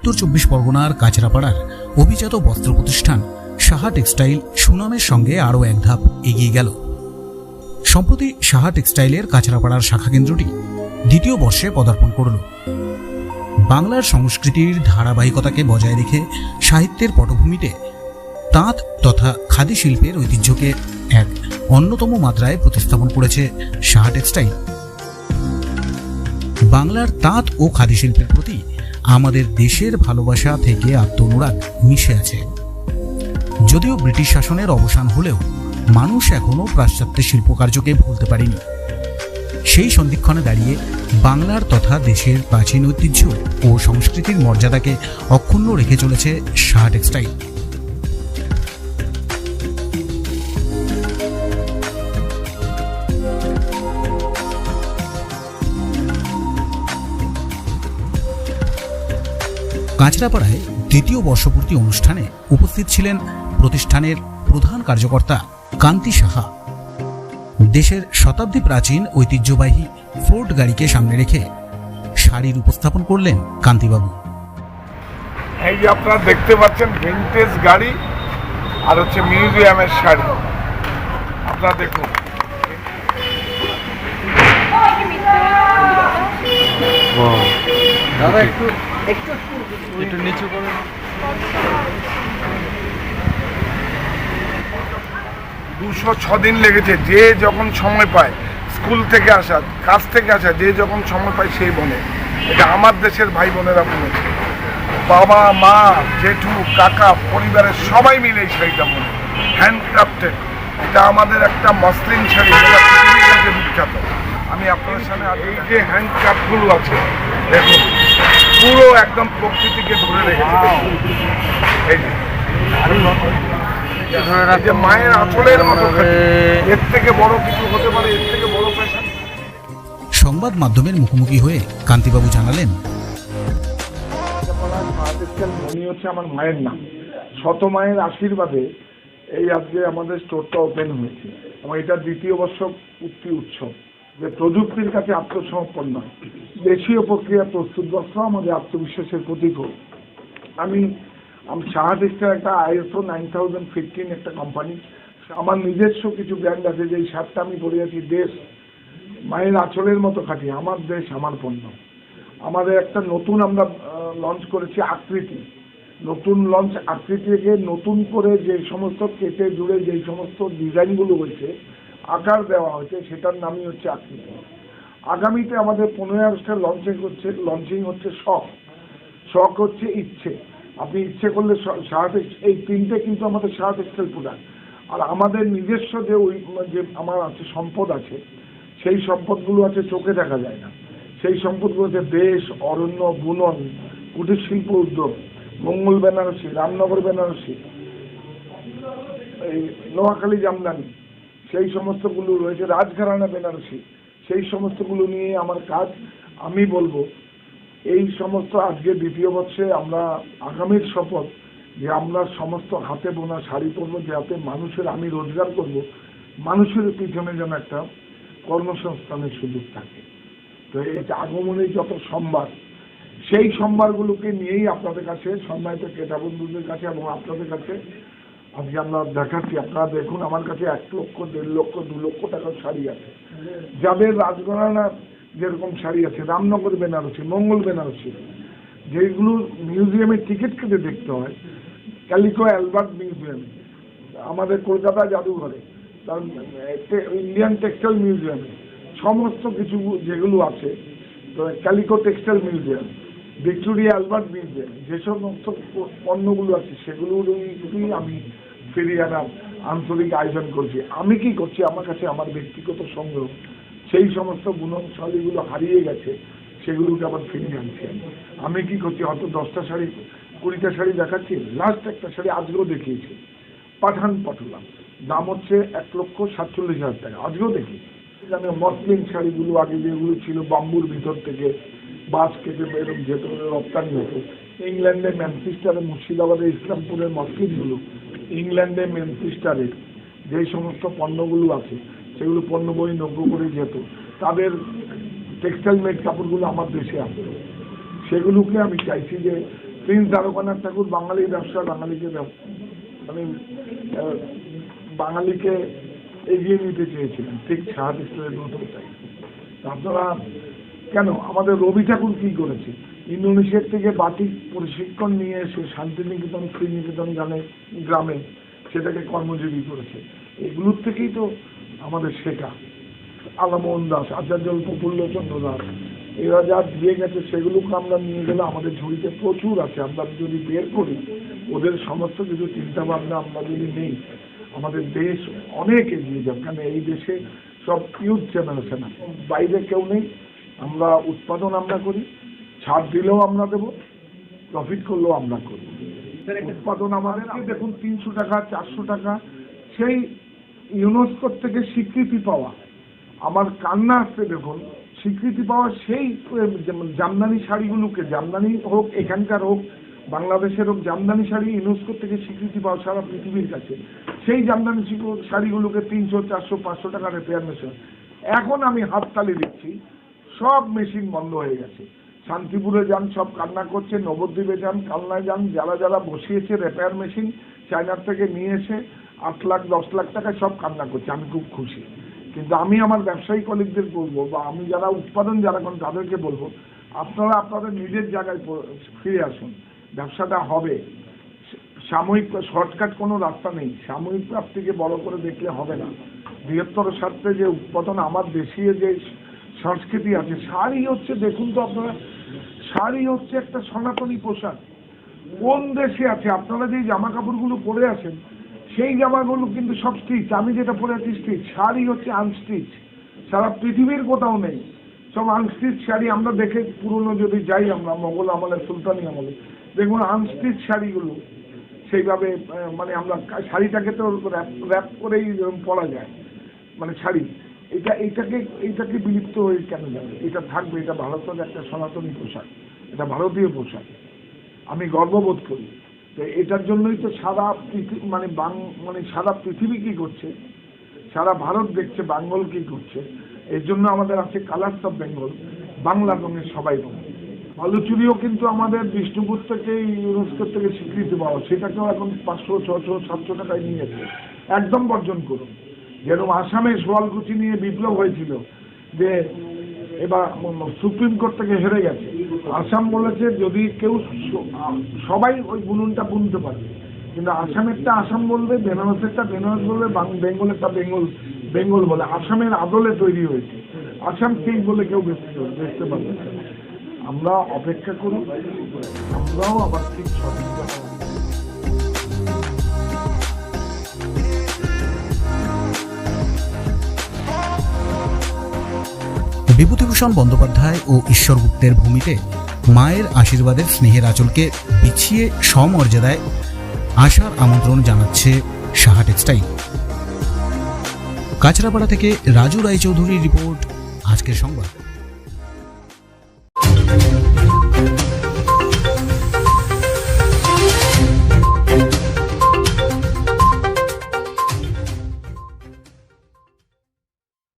উত্তর চব্বিশ পরগনার কাছড়াপাড়ার অভিজাত বস্ত্র প্রতিষ্ঠান সাহা টেক্সটাইল সুনামের সঙ্গে আরও এক ধাপ এগিয়ে গেল। সম্প্রতি সাহা টেক্সটাইলের কাছড়াপাড়ার শাখা কেন্দ্রটি দ্বিতীয় বর্ষে পদার্পণ করল। বাংলার সংস্কৃতির ধারাবাহিকতাকে বজায় রেখে সাহিত্যের পটভূমিতে তাঁত তথা খাদি শিল্পের ঐতিহ্যকে এক অন্যতম মাত্রায় প্রতিস্থাপন করেছে সাহা টেক্সটাইল। বাংলার তাঁত ও খাদি শিল্পের প্রতি আমাদের দেশের ভালোবাসা থেকে আত্মনুরাগ মিশে আছে। যদিও ব্রিটিশ শাসনের অবসান হলেও মানুষ এখনও পাশ্চাত্যের শিল্পকার্যকে ভুলতে পারেনি। সেই সন্ধিক্ষণে দাঁড়িয়ে বাংলার তথা দেশের প্রাচীন ঐতিহ্য ও সংস্কৃতির মর্যাদাকে অক্ষুণ্ণ রেখে চলেছে শাহ টেক্সটাইল। কাঁচরাপাড়ায় দ্বিতীয় বর্ষপূর্তি অনুষ্ঠানে উপস্থিত ছিলেন প্রতিষ্ঠানের প্রধান কার্যকর্তা কান্তি সাহা। দেশের শতাব্দী প্রাচীন ঐতিহ্যবাহী ফোর্ট গাড়িকে সামনে রেখে শাড়ির উপস্থাপন করলেন কান্তিবাবু। এই যে আপনারা দেখতে পাচ্ছেন ভিনটেজ গাড়ি আর হচ্ছে মিউজিয়ামের শাড়ি। আপনারা দেখুন। দাদা একটু একটু নিচু করুন। দুশো লেগেছে, যে যখন সময় পায়, স্কুল থেকে আসা, কাজ থেকে আসা, যে যখন সময় পায় সেই বনে। এটা আমার দেশের ভাই বোনেরা বলেছে। বাবা, মা, জেঠু, কাকা, পরিবারের সবাই মিলে এই শাড়িটা বলে হ্যান্ডক্রাফটেড এটা আমাদের একটা মসলিন শাড়ি, যেটা পৃথিবীর কাছে বিখ্যাত। আমি আপনার সামনে এই যে হ্যান্ডক্রাফটগুলো আছে, দেখুন। পুরো একদম প্রকৃতিকে ধরে রেখেছে। যে। মায়ের আঁচলের মতো এর থেকে বড় কিছু হতে পারে এর থেকে বড় ফ্যাশন সংবাদ মাধ্যমের মুখোমুখি হয়ে কান্তিবাবু জানালেন মনি হচ্ছে আমার মায়ের নাম। শত মায়ের আশীর্বাদে এই আজকে আমাদের স্টোরটা ওপেন হয়েছে। এবং এটা দ্বিতীয় বর্ষ উক্তি উৎসব। যে প্রযুক্তির কাছে আত্মসমর্পণ নয়। দেশীয় প্রক্রিয়া প্রস্তুত বস্ত্র আমাদের আত্মবিশ্বাসের প্রতীক আমি আমি শাহাদিস্টার একটা আইএসও নাইন থাউজেন্ড ফিফটিন একটা কোম্পানি আমার নিজস্ব কিছু ব্র্যান্ড আছে যে এই শার্টটা আমি পরে আছি, দেশ মায়ের আঁচলের মতো খাটি আমার দেশ, আমার পণ্য। আমাদের একটা নতুন আমরা লঞ্চ করেছি আকৃতি। নতুন লঞ্চ আকৃতিকে নতুন করে যে সমস্ত কেটে জুড়ে যে সমস্ত ডিজাইনগুলো হয়েছে, আকার দেওয়া হয়েছে, সেটার নামই হচ্ছে আকৃতি। আগামীতে আমাদের পনেরোই আগস্টে লঞ্চিং হচ্ছে লঞ্চিং হচ্ছে শখ। শখ হচ্ছে ইচ্ছে। আপনি ইচ্ছে করলে শার্ট এই তিনটে কিন্তু আমাদের শার্ট এক্সেল প্রোডাক্ট আর আমাদের নিজস্ব যে ওই, যে আমার আছে সম্পদ আছে, সেই সম্পদগুলো আছে চোখে দেখা যায় না। সেই সম্পদগুলো হচ্ছে দেশ, অরণ্য, বুনন কুটির শিল্প উদ্যোগ। মঙ্গল বেনারসি, রামনগর বেনারসি, এই নোয়াখালী, জামদানি, সেই সমস্তগুলো রয়েছে। রাজঘরানা বেনারসি সেই সমস্তগুলো নিয়ে আমার কাজ আমি বলব। এই সমস্ত আজকে দ্বিতীয় বর্ষে আমরা আগামীর শপথ যে আমরা সমস্ত হাতে বোনা শাড়ি পরবো, যাতে মানুষের আমি রোজগার করব, মানুষের পিছনে যেন একটা কর্মসংস্থানের সুযোগ থাকে। তো এই যে আগমনের যত সম্বার সেই সম্বারগুলোকে নিয়েই আপনাদের কাছে সম্মানিত ক্রেতা বন্ধুদের কাছে এবং আপনাদের কাছে আজকে আমরা দেখাচ্ছি, আপনারা দেখুন, আমার কাছে এক লক্ষ, দেড় লক্ষ, দু লক্ষ টাকার শাড়ি আছে। যাদের রাজগণনা যেরকম শাড়ি আছে, রামনগর বেনারসি, মঙ্গল বেনারসি, যেগুলো মিউজিয়ামে টিকিট কেটে দেখতে হয় ক্যালিকো অ্যালবার্ট মিউজিয়ামে আমাদের কলকাতা জাদুঘরে, তার ইন্ডিয়ান টেক্সটাইল মিউজিয়ামে সমস্ত কিছু যেগুলো আছে calico textile museum Victoria Albert museum যে সমস্ত পণ্যগুলো আছে, সেগুলোরই আমি ফিরিয়ে আনার আন্তরিক আয়োজন করছি। আমি কি করছি? আমার কাছে আমার ব্যক্তিগত সংগ্রহ। সেই সমস্ত গুণশালীগুলো হারিয়ে গেছে, সেগুলোকে আবার ফিরিয়ে আনছি আমি। কি করছি? হয়তো দশটা শাড়ি, কুড়িটা শাড়ি দেখাচ্ছি লাস্ট একটা শাড়ি আজকেও দেখিয়েছি। পাঠান পটলাম দাম হচ্ছে এক লক্ষ সাতচল্লিশ হাজার টাকা। আজকেও দেখিয়েছি। আমি মসলিন শাড়িগুলো আগে যেগুলো ছিল, বাম্বুর ভিতর থেকে বাস কেটে এরকম যেত রপ্তানি হতো। ইংল্যান্ডে, ম্যানচেস্টারে, মুর্শিদাবাদে ইসলামপুরের মসলিনগুলো ইংল্যান্ডে ম্যানচেস্টারে যে সমস্ত পণ্যগুলো আছে, সেগুলো পণ্য বই নব্য করে যেত, তাদের টেক্সটাইল মেড কাপড়গুলো আমার দেশে আসতো সেগুলোকে আমি চাইছি যে প্রিন্স দ্বারকানাথ ঠাকুর বাঙালি ব্যবসা, বাঙালিকে মানে বাঙালিকে এগিয়ে নিতে চেয়েছিলেন। ঠিক সাহাদ ইসলামের মতন তাই তা আপনারা, কেন? আমাদের রবি ঠাকুর কি করেছে? ইন্দোনেশিয়ার থেকে বাটিক প্রশিক্ষণ নিয়ে এসে শান্তিনিকেতন, শ্রীনিকেতন গ্রামে গ্রামে সেটাকে কর্মজীবী করেছে। এগুলোর থেকেই তো আমাদের শেখা আলামোহন দাস, আচার্য প্রফুল্লচন্দ্র দাস, এরা যা দিয়ে গেছে সেগুলোকে আমরা নিয়ে গেলে আমাদের ঝুড়িতে প্রচুর আছে। আমরা যদি বের করি, ওদের সমস্ত কিছু চিন্তা ভাবনা আমরা যদি নেই, আমাদের দেশ অনেক এগিয়ে যাবে। কারণ এই দেশে সব ইউথ জেনারেশন আছে। বাইরে কেউ নেই। আমরা উৎপাদন আমরা করি। ছাড় দিলেও আমরা দেবো প্রফিট করলেও আমরা করি উৎপাদন আমাদের দেখুন তিনশো টাকা চারশো টাকা সেই ইউনেস্কোর থেকে স্বীকৃতি পাওয়া আমার কান্না আসতে দেখুন স্বীকৃতি পাওয়া সেই জামদানি শাড়িগুলোকে জামদানি হোক এখানকার হোক বাংলাদেশের হোক জামদানি শাড়ি ইউনেস্কোর থেকে স্বীকৃতি পাওয়া সারা পৃথিবীর কাছে। সেই জামদানি শাড়িগুলোকে তিনশো চারশো পাঁচশো টাকা রিপেয়ার মেশিন এখন আমি হাততালি দিচ্ছি সব মেশিন বন্ধ হয়ে গেছে। শান্তিপুরে যান, সব কান্না করছে, নবদ্বীপে যান, কালনায় যান, যারা যারা বসিয়েছে রিপেয়ার মেশিন চায়নার থেকে নিয়ে এসে আট লাখ, দশ লাখ টাকা সব কান্না করছে, আমি খুব খুশি। কিন্তু আমি আমার ব্যবসায়ী কলিগদের বলব, বা আমি যারা উৎপাদন যারা করেন তাদেরকে বলব, আপনারা আপনাদের নিজের জায়গায় ফিরে আসুন। ব্যবসাটা হবে। সাময়িক শর্টকাট কোনো রাস্তা নেই। সাময়িক প্রাপ্তিকে বড় করে দেখলে হবে না। বৃহত্তর স্বার্থে যে উৎপাদন আমার দেশীয় যে সংস্কৃতি আছে। শাড়ি হচ্ছে, দেখুন তো আপনারা, শাড়ি হচ্ছে একটা সনাতনী পোশাক। কোন দেশে আছে? আপনারা যে জামা কাপড়গুলো পরে আছেন, সেই জামাগুলো কিন্তু সব স্টিচ আমি যেটা পরে আছি স্টিচ শাড়ি হচ্ছে আনস্টিচ সারা পৃথিবীর কোথাও নেই। সব আনস্টিচ শাড়ি। আমরা দেখে পুরনো যদি যাই আমরা, মোগল আমলে, সুলতানি আমলে, দেখুন আনস্টিচ শাড়িগুলো। সেইভাবে মানে আমরা শাড়িটাকে তো র্যাপ র্যাপ করেই পরা যায়। মানে শাড়ি। এটা এইটাকে এইটাকে বিলুপ্ত হয়ে কেন যাবে? এটা থাকবে, এটা ভারতের একটা সনাতনী পোশাক, এটা ভারতীয় পোশাক। আমি গর্ববোধ করি। তো এটার জন্যই তো সারা পৃথিবী মানে বাং মানে সারা পৃথিবী কি করছে? সারা ভারত দেখছে, বাঙ্গল কি করছে? এর জন্য আমাদের আছে কালার্স অফ বেঙ্গল। বাংলা রঙের সবাই রঙ বালুচুরিও কিন্তু আমাদের বিষ্ণুপুর থেকে ইউনেস্কোর থেকে স্বীকৃতি পাওয়া। সেটাকেও এখন পাঁচশো, ছশো, সাতশো টাকায় নিয়েছে একদম বর্জন করুন। যেরকম আসামে সোয়ালকুচি নিয়ে বিপ্লব হয়েছিল যে এবার সুপ্রিম কোর্ট থেকে হেরে গেছে। আসাম বলেছে যদি কেউ সবাই ওই বুনুনটা বুনতে পারবে কিন্তু আসামেরটা আসাম বলবে, বেনারসেরটা বেনারস বলবে বেঙ্গলেরটা বেঙ্গল বেঙ্গল বলে। আসামের আদলে তৈরি হয়েছে। আসাম ঠিক বলে কেউ বেচতে পারবে। আমরা অপেক্ষা করি আমরাও আবার ঠিক সঠিকটা বিভূতিভূষণ বন্দ্যোপাধ্যায় ও ঈশ্বরগুপ্তের ভূমিতে মায়ের আশীর্বাদের স্নেহের আচলকে বিছিয়ে সমর্যাদায় আসার আমন্ত্রণ জানাচ্ছে সাহা টেক্সটাইল। কাছড়াপাড়া থেকে রাজু রায়চৌধুরীর রিপোর্ট, আজকের সংবাদ।